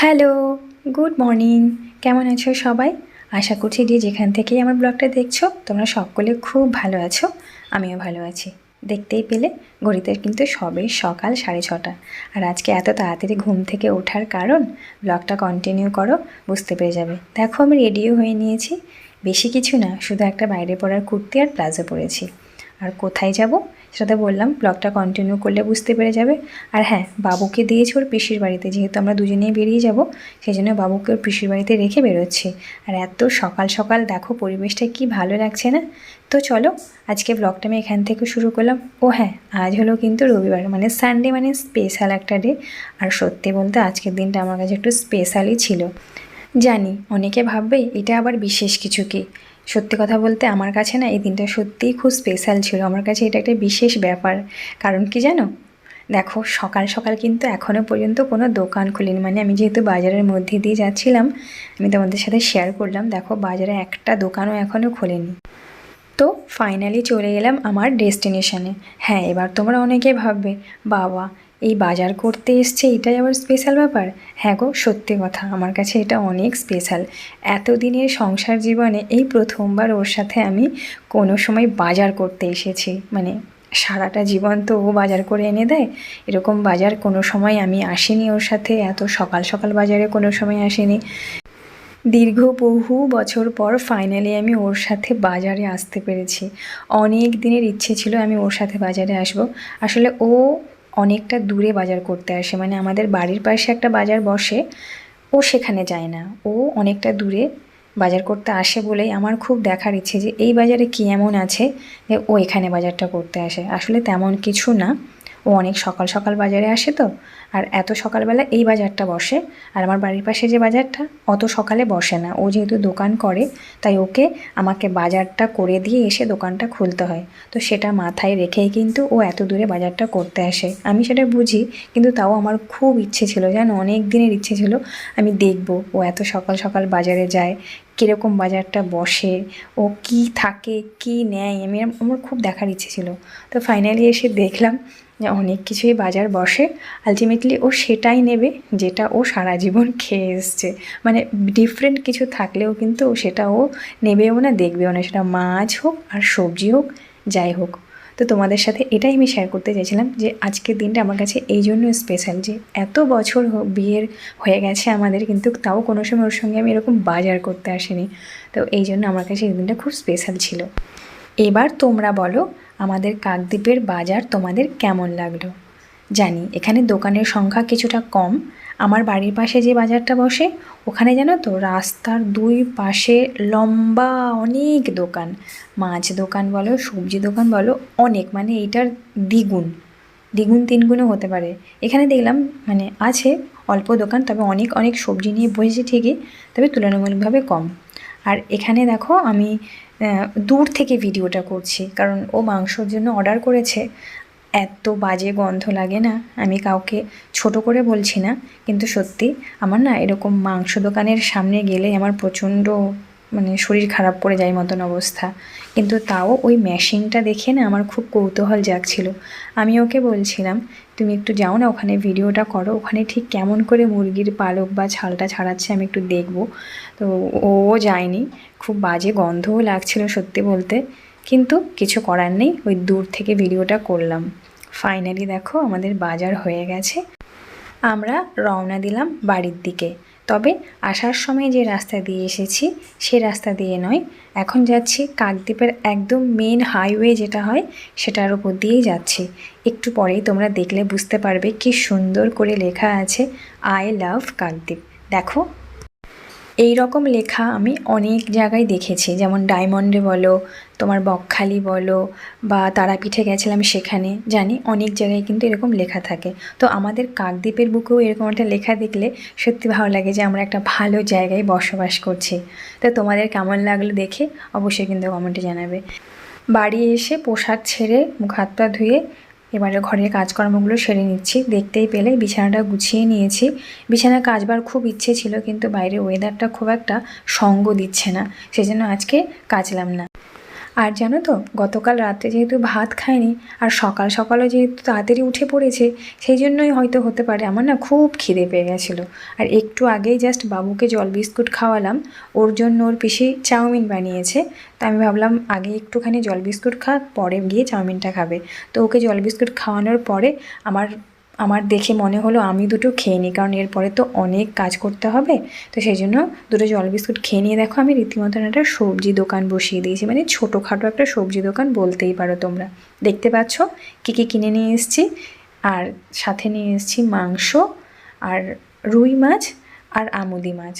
Hello, good morning. কেমন আছো সবাই? আশা করছি যে যেখান থেকেই আমার ব্লগটা দেখছ, তোমরা সকলে খুব ভালো আছো, আমিও ভালো আছি। দেখতেই পেলে, ঘড়িতে কিন্তু সবে সকাল সাড়ে ছটা। আর আজকে এত তাড়াতাড়ি ঘুম থেকে ওঠার কারণ, ব্লগটা কন্টিনিউ করো, বুঝতে পেরে যাবে। দেখো আমি রেডিও হয়ে নিয়েছি। বেশি কিছু না, শুধু একটা বাইরে পড়ার কুর্তি আর প্লাজো পরেছি। আর কোথায় যাব সেটা তো বললাম ব্লগটা কন্টিনিউ করলে বুঝতে পেরে যাবে। আর হ্যাঁ বাবুকে দিয়েছি ওর পিসির বাড়িতে, যেহেতু আমরা দুজনেই বেরিয়ে যাব সেই জন্য বাবুকে ওর পিসির বাড়িতে রেখে বেরোচ্ছি। আর এত সকাল সকাল দেখো পরিবেশটা কি ভালো লাগছে না? তো চলো, আজকে ব্লগটা আমি এখান থেকে শুরু করলাম। ও হ্যাঁ আজ হলো কিন্তু রবিবার মানে সানডে মানে স্পেশাল একটা ডে আর সত্যি বলতে আজকের দিনটা আমার কাছে একটু স্পেশালই ছিল। জানি, অনেকে ভাববে এটা আবার বিশেষ কিছু কি? সত্যি কথা বলতে আমার কাছে না এই দিনটা সত্যিই খুব স্পেশাল ছিল। আমার কাছে এটা একটা বিশেষ ব্যাপার। কারণ কি জানো? দেখো, সকাল সকাল কিন্তু এখনও পর্যন্ত কোনো দোকান খুলিনি। মানে আমি যেহেতু বাজারের মধ্যে দিয়ে যাচ্ছিলাম, আমি তোমাদের সাথে শেয়ার করলাম। দেখো, বাজারে একটা দোকানও এখনও খোলেনি। তো ফাইনালি চলে এলাম আমার ডেস্টিনেশনে হ্যাঁ এবার তোমরা অনেকে ভাববে, বাবা এই বাজার করতে এসছে, এটাই আবার স্পেশাল ব্যাপার? হ্যাঁ গো, সত্যি কথা, আমার কাছে এটা অনেক স্পেশাল এতদিনের সংসার জীবনে এই প্রথমবার ওর সাথে আমি কোনো সময় বাজার করতে এসেছি। মানে সারাটা জীবন তো ও বাজার করে এনে দেয়, এরকম বাজার কোনো সময় আমি আসিনি ওর সাথে, এত সকাল সকাল বাজারে কোনো সময় আসিনি। দীর্ঘ বহু বছর পর ফাইনালি আমি ওর সাথে বাজারে আসতে পেরেছি। অনেক দিনের ইচ্ছে ছিল আমি ওর সাথে বাজারে আসব। আসলে ও অনেকটা দূরে বাজার করতে আসে। মানে আমাদের বাড়ির পাশে একটা বাজার বসে, ও সেখানে যায় না। ও অনেকটা দূরে বাজার করতে আসে বলেই আমার খুব দেখার ইচ্ছে যে, এই বাজারে কী এমন আছে যে, ও এখানে বাজারটা করতে আসে। আসলে তেমন কিছু না। ও অনেক সকাল সকাল বাজারে আসে তো, আর এত সকালবেলা এই বাজারটা বসে, আর আমার বাড়ির পাশে যে বাজারটা অত সকালে বসে না। ও যেহেতু দোকান করে, তাই ওকে আমাকে বাজারটা করে দিয়ে এসে দোকানটা খুলতে হয়। তো সেটা মাথায় রেখেই কিন্তু ও এত দূরে বাজারটা করতে আসে। আমি সেটা বুঝি, কিন্তু তাও আমার খুব ইচ্ছে ছিল, জানো? অনেক দিনের ইচ্ছে ছিল, আমি দেখব ও এত সকাল সকাল বাজারে যায় কীরকম বাজারটা বসে, ও কি থাকে, কি নেয়, আমি আমার খুব দেখার ইচ্ছে ছিল। তো ফাইনালি এসে দেখলাম যে অনেক কিছুই বাজার বসে আলটিমেটলি ও সেটাই নেবে যেটা ও সারা জীবন খেয়ে এসছে। মানে ডিফারেন্ট কিছু থাকলেও কিন্তু সেটা ও নেবেও না, দেখবেও না। সেটা মাছ হোক আর সবজি হোক, যাই হোক। তো তোমাদের সাথে এটাই আমি শেয়ার করতে চাইছিলাম যে আজকের দিনটা আমার কাছে এই জন্য স্পেশাল যে এত বছর বিয়ের হয়ে গেছে আমাদের কিন্তু তাও কোনো সময় ওর সঙ্গে আমি এরকম বাজার করতে আসিনি। তো এই জন্য আমার কাছে এই দিনটা খুব স্পেশাল ছিল। এবার তোমরা বলো আমাদের কাকদ্বীপের বাজার তোমাদের কেমন লাগল? জানি এখানে দোকানের সংখ্যা কিছুটা কম আমার বাড়ির পাশে যে বাজারটা বসে, ওখানে জানো তো রাস্তার দুই পাশে লম্বা অনেক দোকান। মাছ দোকান বলো, সবজি দোকান বলো, অনেক। মানে এইটার দ্বিগুণ। দ্বিগুণ তিনগুণও হতে পারে। এখানে দেখলাম মানে আছে অল্প দোকান, তবে অনেক অনেক সবজি নিয়ে বসেছে ঠিকই, তবে তুলনামূলকভাবে কম। আর এখানে দেখো আমি দূর থেকে ভিডিওটা করছি, কারণ ও মাংসর জন্য অর্ডার করেছে। এত বাজে গন্ধ লাগে না, আমি কাউকে ছোট করে বলছি না, কিন্তু সত্যি আমার না এরকম মাংস দোকানের সামনে গেলে আমার প্রচণ্ড মানে শরীর খারাপ করে যায় মতন অবস্থা। কিন্তু তাও ওই মেশিনটা দেখে না আমার খুব কৌতূহল জাগছিল। আমি ওকে বলছিলাম, তুমি একটু যাও না ওখানে, ভিডিওটা করো, ওখানে ঠিক কেমন করে মুরগির পালক বা ছালটা ছাড়াচ্ছে আমি একটু দেখব। তো ও যায়নি, খুব বাজে গন্ধও লাগছিল সত্যি বলতে। কিন্তু কিছু করার নেই, ওই দূর থেকে ভিডিওটা করলাম। ফাইনালি দেখো, আমাদের বাজার হয়ে গেছে। আমরা রওনা দিলাম বাড়ির দিকে। তবে আসার সময় যে রাস্তা দিয়ে এসেছি, সে রাস্তা দিয়ে নয়। এখন যাচ্ছি কাকদ্বীপের একদম মেন হাইওয়ে যেটা হয়, সেটার উপর দিয়েই যাচ্ছি। একটু পরেই তোমরা দেখলে বুঝতে পারবে কি সুন্দর করে লেখা আছে আই লাভ কাকদ্বীপ। দেখো এই রকম লেখা আমি অনেক জায়গায় দেখেছি। যেমন ডায়মন্ডে বলো, তোমার বকখালি বলো, বা তারাপীঠে গেছিলাম সেখানে, জানি অনেক জায়গায় কিন্তু এরকম লেখা থাকে। তো আমাদের কাকদ্বীপের বুকেও এরকম একটা লেখা দেখলে সত্যি ভালো লাগে যে আমরা একটা ভালো জায়গায় বসবাস করছি। তো তোমাদের কেমন লাগল দেখে অবশ্যই কিন্তু কমেন্টে জানাবে। বাড়ি এসে পোশাক ছেড়ে মুখ হাত পা ধুয়ে এবারে ঘরের কাজকর্মগুলো সেরে নিচ্ছি। দেখতেই পেলে বিছানাটা গুছিয়ে নিয়েছি। বিছানা কাজবার খুব ইচ্ছে ছিল, কিন্তু বাইরে ওয়েদারটা খুব একটা সঙ্গ দিচ্ছে না। সেজন্য আজকে কাজলাম না। আর জানো তো, গতকাল রাত্রে যেহেতু ভাত খায়নি আর সকাল সকালও যেহেতু তাড়াতাড়ি উঠে পড়েছে, সেই জন্যই হয়তো হতে পারে, আমার না খুব খিদে পেয়ে গেছিল। আর একটু আগেই জাস্ট বাবুকে জল বিস্কুট খাওয়ালাম, ওর জন্য ওর পিসি চাউমিন বানিয়েছে, তো আমি ভাবলাম আগে একটুখানি জল বিস্কুট খা পরে গিয়ে চাউমিনটা খাবে। তো ওকে জল বিস্কুট খাওয়ানোর পরে আমার আমার দেখে মনে হলো আমি দুটো খেয়ে নিই, কারণ এরপরে তো অনেক কাজ করতে হবে। তো সেই জন্য দুটো জল বিস্কুট খেয়ে নিয়ে দেখো, আমি রীতিমতন একটা সবজি দোকান বসিয়ে দিয়েছি। মানে ছোটোখাটো একটা সবজি দোকান বলতেই পারো তোমরা। দেখতে পাচ্ছ কী কী কিনে নিয়ে এসেছি। আর সাথে নিয়ে এসেছি মাংস, আর রুই মাছ, আর আমুদি মাছ।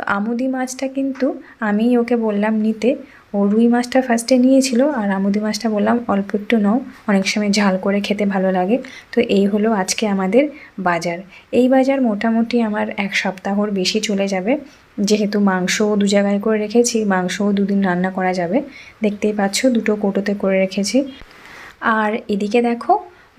তো আমুদি মাছটা কিন্তু আমি ওকে বললাম নিতে। ও রুই মাছটা ফার্স্টে নিয়েছিল আর আমুদি মাছটা বললাম অল্প একটু নাও, অনেক সময় ঝাল করে খেতে ভালো লাগে। তো এই হলো আজকে আমাদের বাজার। এই বাজার মোটামুটি আমার এক সপ্তাহর বেশি চলে যাবে। যেহেতু মাংসও দু জায়গায় করে রেখেছি, মাংসও দুদিন রান্না করা যাবে। দেখতেই পাচ্ছ দুটো কোটোতে করে রেখেছি। আর এদিকে দেখো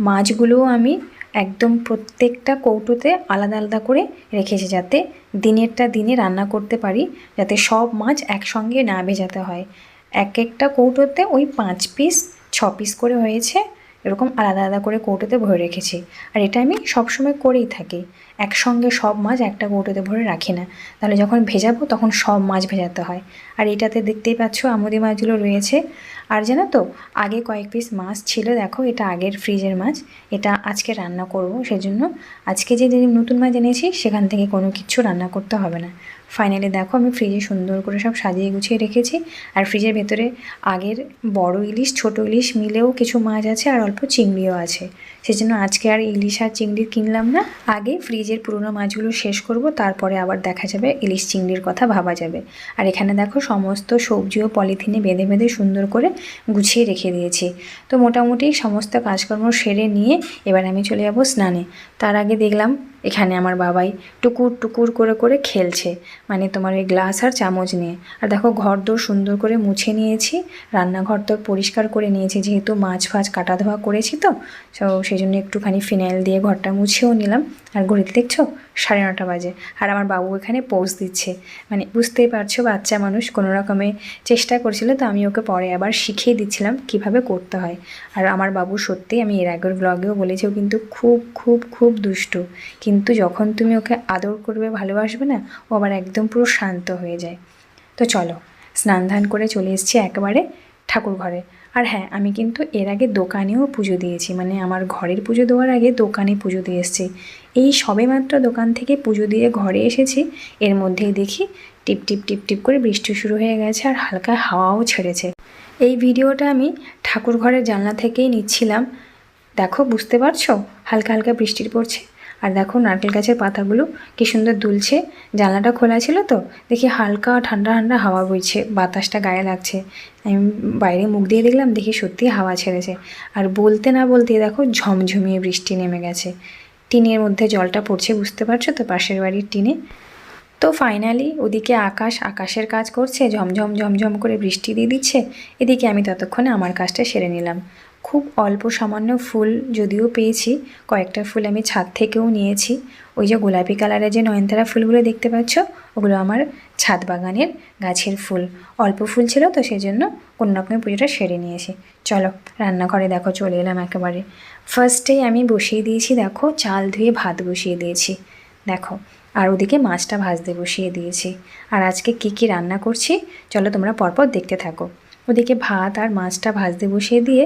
মাছগুলোও আমি একদম প্রত্যেকটা কৌটোতে আলাদা আলাদা করে রেখেছে যাতে দিনেরটা দিনে রান্না করতে পারি, যাতে সব মাছ একসঙ্গে না ভেজাতে হয়। এক একটা কৌটোতে ওই পাঁচ পিস ছ পিস করে হয়েছে। এরকম আলাদা আলাদা করে কৌটোতে ভরে রেখেছি। আর এটা আমি সবসময় করেই থাকি। একসঙ্গে সব মাছ একটা কৌটোতে ভরে রাখি না। তাহলে যখন ভেজাবো তখন সব মাছ ভেজাতে হয়। আর এটাতে দেখতেই পাচ্ছ আমুদি মাছগুলো রয়েছে। আর জানো তো, আগে কয়েক পিস মাছ ছিল, দেখো এটা আগের ফ্রিজের মাছ। এটা আজকে রান্না করব, সেজন্য আজকে যে নতুন মাছ এনেছি, সেখান থেকে কোনো কিছু রান্না করতে হবে না। ফাইনালি দেখো, আমি ফ্রিজে সুন্দর করে সব সাজিয়ে গুছিয়ে রেখেছি। আর ফ্রিজের ভেতরে আগের বড় ইলিশ, ছোট ইলিশ মিলেও কিছু মাছ আছে আর অল্প চিংড়িও আছে। সেজন্য আজকে আর ইলিশ আর চিংড়ি কিনলাম না। আগে ফ্রিজের পুরনো মাছগুলো শেষ করব, তারপরে আবার দেখা যাবে ইলিশ চিংড়ির কথা ভাবা যাবে। আর এখানে দেখো, সমস্ত সবজিও পলিথিনে বেঁধে বেঁধে সুন্দর করে গুছিয়ে রেখে দিয়েছি। তো মোটামুটি সমস্ত কাজকর্ম সেরে নিয়ে এবার আমি চলে যাব স্নানে। তার আগে দেখলাম এখানে আমার বাবাই টুকুর টুকুর করে করে খেলছে। মানে তোমার ওই গ্লাস আর চামচ নিয়ে। আর দেখো ঘর দোর সুন্দর করে মুছে নিয়েছি। রান্নাঘর তোর পরিষ্কার করে নিয়েছি, যেহেতু মাছ ফাছ কাটা ধোয়া করেছি তো। তো সেই জন্য একটুখানি ফিনাইল দিয়ে ঘরটা মুছেও নিলাম। আর ঘড়িতে দেখছ? সাড়ে নটা বাজে। আর আমার বাবু এখানে পোজ দিচ্ছে। মানে বুঝতেই পারছ, বাচ্চা মানুষ কোনো রকমে চেষ্টা করছিল তো আমি ওকে পরে আবার শিখিয়ে দিচ্ছিলাম কীভাবে করতে হয়। আর আমার বাবু সত্যি আমি এর আগের ব্লগেও বলেছি, ও কিন্তু খুব খুব খুব দুষ্টু। কিন্তু যখন তুমি ওকে আদর করবে, ভালোবাসবে না, ও আবার একদম পুরো শান্ত হয়ে যায়। তো চলো, স্নান ধান করে চলে এসেছি একেবারে ঠাকুর ঘরে। আর হ্যাঁ আমি কিন্তু এর আগে দোকানেও পুজো দিয়েছি মানে আমার ঘরের পুজো দেওয়ার আগে দোকানে পুজো দিয়ে এসেছি। এই সবেমাত্র দোকান থেকে পুজো দিয়ে ঘরে এসেছি, এর মধ্যেই দেখি টিপ টিপ টিপ টিপ করে বৃষ্টি শুরু হয়ে গেছে আর হালকা হাওয়াও ছেড়েছে। এই ভিডিওটা আমি ঠাকুর ঘরের জানলা থেকেই নিচ্ছিলাম। দেখো, বুঝতে পারছ? হালকা হালকা বৃষ্টির পড়ছে। আর দেখো নারকেল গাছের পাতাগুলো কি সুন্দর দুলছে। জানলাটা খোলা ছিল তো, দেখি হালকা ঠান্ডা ঠান্ডা হাওয়া বইছে, বাতাসটা গায়ে লাগছে। আমি বাইরে মুখ দিয়ে দেখলাম, দেখি সত্যি হাওয়া ছেড়েছে। আর বলতে না বলতে দেখো ঝমঝমিয়ে বৃষ্টি নেমে গেছে। টিনের মধ্যে জলটা পড়ছে, বুঝতে পারছ তো, পাশের বাড়ির টিনে? তো ফাইনালি ওদিকে আকাশ, আকাশের কাজ করছে, ঝমঝম ঝমঝম করে বৃষ্টি দিয়ে দিচ্ছে। এদিকে আমি ততক্ষণে আমার কাজটা সেরে নিলাম। খুব অল্প সামান্য ফুল যদিও পেয়েছি, কয়েকটা ফুল আমি ছাদ থেকেও নিয়েছি। ওই যে গোলাপি কালারের যে নয়নতারা ফুলগুলো দেখতে পাচ্ছ, ওগুলো আমার ছাদ বাগানের গাছের ফুল। অল্প ফুল ছিল তো সেই জন্য কোনো রকমের পুজোটা সেরে নিয়েছি। চলো, রান্নাঘরে দেখো, চলে এলাম একেবারে। ফার্স্টেই আমি বসিয়ে দিয়েছি, দেখো, চাল ধুয়ে ভাত বসিয়ে দিয়েছি। দেখো, আর ওদিকে মাছটা ভাজতে বসিয়ে দিয়েছি। আর আজকে কি কি রান্না করছি, চলো তোমরা পরপর দেখতে থাকো। ওদিকে ভাত আর মাছটা ভাজতে বসিয়ে দিয়ে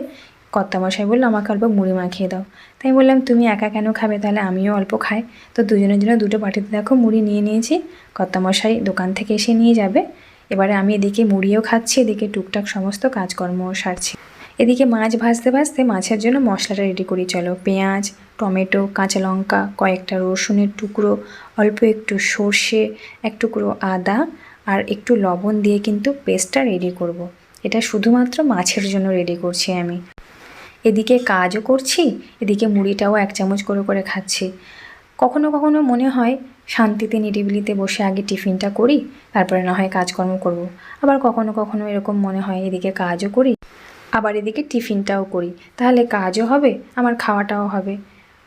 কর্তামশাই বলল, আমাকে অল্প মুড়ি মাখিয়ে দাও। তাই বললাম, তুমি একা কেন খাবে? তাহলে আমিও অল্প খাই। তো দুজনের জন্য দুটো পাটিতে দেখো, মুড়ি নিয়ে নিয়েছি। কর্তামশাই দোকান থেকে এসে নিয়ে যাবে। এবারে আমি এদিকে মুড়িও খাচ্ছি, এদিকে টুকটাক সমস্ত কাজকর্মও সারছি। এদিকে মাছ ভাজতে ভাজতে মাছের জন্য মশলাটা রেডি করি, চলো। পেঁয়াজ, টমেটো, কাঁচা লঙ্কা, কয়েকটা রসুনের টুকরো, অল্প একটু সর্ষে, এক টুকরো আদা আর একটু লবণ দিয়ে কিন্তু পেস্টটা রেডি করব। এটা শুধুমাত্র মাছের জন্য রেডি করছি আমি। এদিকে কাজও করছি, এদিকে মুড়িটাও এক চামচ করে করে খাচ্ছি। কখনো কখনো মনে হয় শান্তিতে নিরিবিলিতে বসে আগে টিফিনটা করি, তারপরে না হয় কাজকর্ম করব। আবার কখনো কখনো এরকম মনে হয় এদিকে কাজও করি, আবার এদিকে টিফিনটাও করি। তাহলে কাজও হবে, আমার খাওয়াটাও হবে।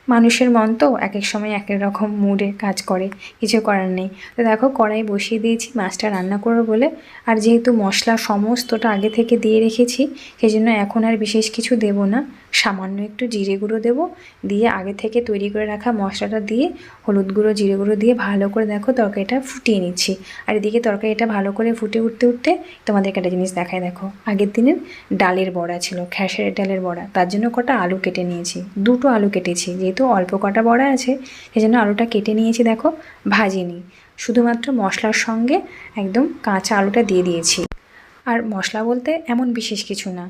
মানুষের মন তো এক এক সময় এক এক রকম মুডে কাজ করে, কিছু করার নেই। তো দেখো কড়াই বসিয়ে দিয়েছি, মাছটা রান্না করব বলে। আর যেহেতু মশলা সমস্তটা আগে থেকে দিয়ে রেখেছি সেই জন্য এখন আর বিশেষ কিছু দেব না। সামান্য একটু জিরে গুঁড়ো দেবো। দিয়ে আগে থেকে তৈরি করে রাখা মশলাটা দিয়ে হলুদ গুঁড়ো, জিরে গুঁড়ো দিয়ে ভালো করে দেখো তরকারিটা ফুটিয়ে নিচ্ছি। আর এদিকে তরকারিটা ভালো করে ফুটে উঠতে উঠতে তোমাদেরকে একটা জিনিস দেখায় দেখো। আগের দিনের ডালের বড়া ছিল, খেসারের ডালের বড়া। তার জন্য কটা আলু কেটে নিয়েছি। দুটো আলু কেটেছি, যেহেতু অল্প কটা বড়া আছে সেই জন্য আলুটা কেটে নিয়েছি দেখো, ভাজিনি। শুধুমাত্র মশলার সঙ্গে একদম কাঁচা আলুটা দিয়ে দিয়েছি। আর মশলা বলতে এমন বিশেষ কিছু না।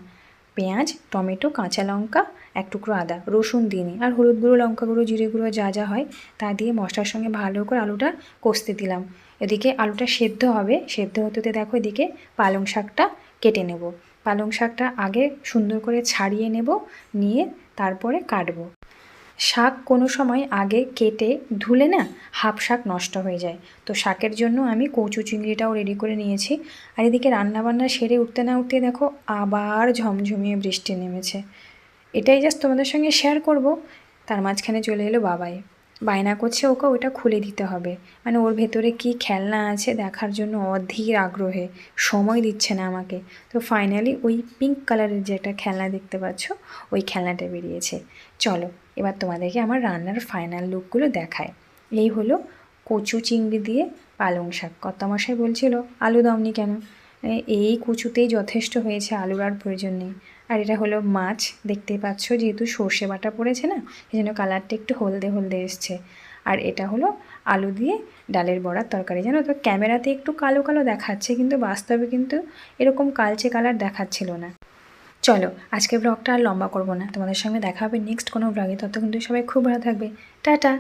পেঁয়াজ, টমেটো, কাঁচা লঙ্কা, এক টুকরো আদা, রসুন দিইনি আর হলুদ গুঁড়ো, লঙ্কা গুঁড়ো, জিরে গুঁড়ো যা যা হয় তা দিয়ে মশলার সঙ্গে ভালো করে আলুটা কষতে দিলাম। এদিকে আলুটা সেদ্ধ হবে। সেদ্ধ হতে হতে দেখো এদিকে পালং শাকটা কেটে নেব। পালং শাকটা আগে সুন্দর করে ছাড়িয়ে নেব, নিয়ে তারপরে কাটবো। শাক কোনো সময় আগে কেটে ধুলে না হাফ শাক নষ্ট হয়ে যায়। তো শাকের জন্য আমি কচু চিংড়িটাও রেডি করে নিয়েছি। আর এদিকে রান্নাবান্না সেরে উঠতে না উঠতে দেখো আবার ঝমঝমিয়ে বৃষ্টি নেমেছে। এটাই জাস্ট তোমাদের সঙ্গে শেয়ার করব। তার মাঝখানে চলে এলো বাবাই। বায়না করছে ওকে ওটা খুলে দিতে হবে। মানে ওর ভেতরে কি খেলনা আছে দেখার জন্য অধীর আগ্রহে, সময় দিচ্ছে না আমাকে। তো ফাইনালি ওই পিঙ্ক কালারের যে একটা খেলনা দেখতে পাচ্ছ, ওই খেলনাটা বেরিয়েছে। চলো, এবার তোমাদেরকে আমার রান্নার ফাইনাল লুকগুলো দেখায় এই হলো কচু চিংড়ি দিয়ে পালং শাক। কত কর্তামশাই বলছিল, আলু দাওনি কেন? এই কুচুতেই যথেষ্ট হয়েছে আলুর আর প্রয়োজন নেই। আর এটা হলো মাছ, দেখতেই পাচ্ছ যেহেতু সর্ষে বাটা পড়েছে না সেই জন্য কালারটা একটু হলদে হলদে এসছে। আর এটা হলো আলু দিয়ে ডালের বড়ার তরকারি, জানো তো? ক্যামেরাতে একটু কালো কালো দেখাচ্ছে, কিন্তু বাস্তবে কিন্তু এরকম কালচে কালার দেখাচ্ছিল না। চলো, আজকে ব্লগটা আর লম্বা করব না। তোমাদের সঙ্গে দেখা হবে নেক্সট কোনো ব্লগে। তত কিন্তু সবাই খুব ভালো থাকবে। টাটা!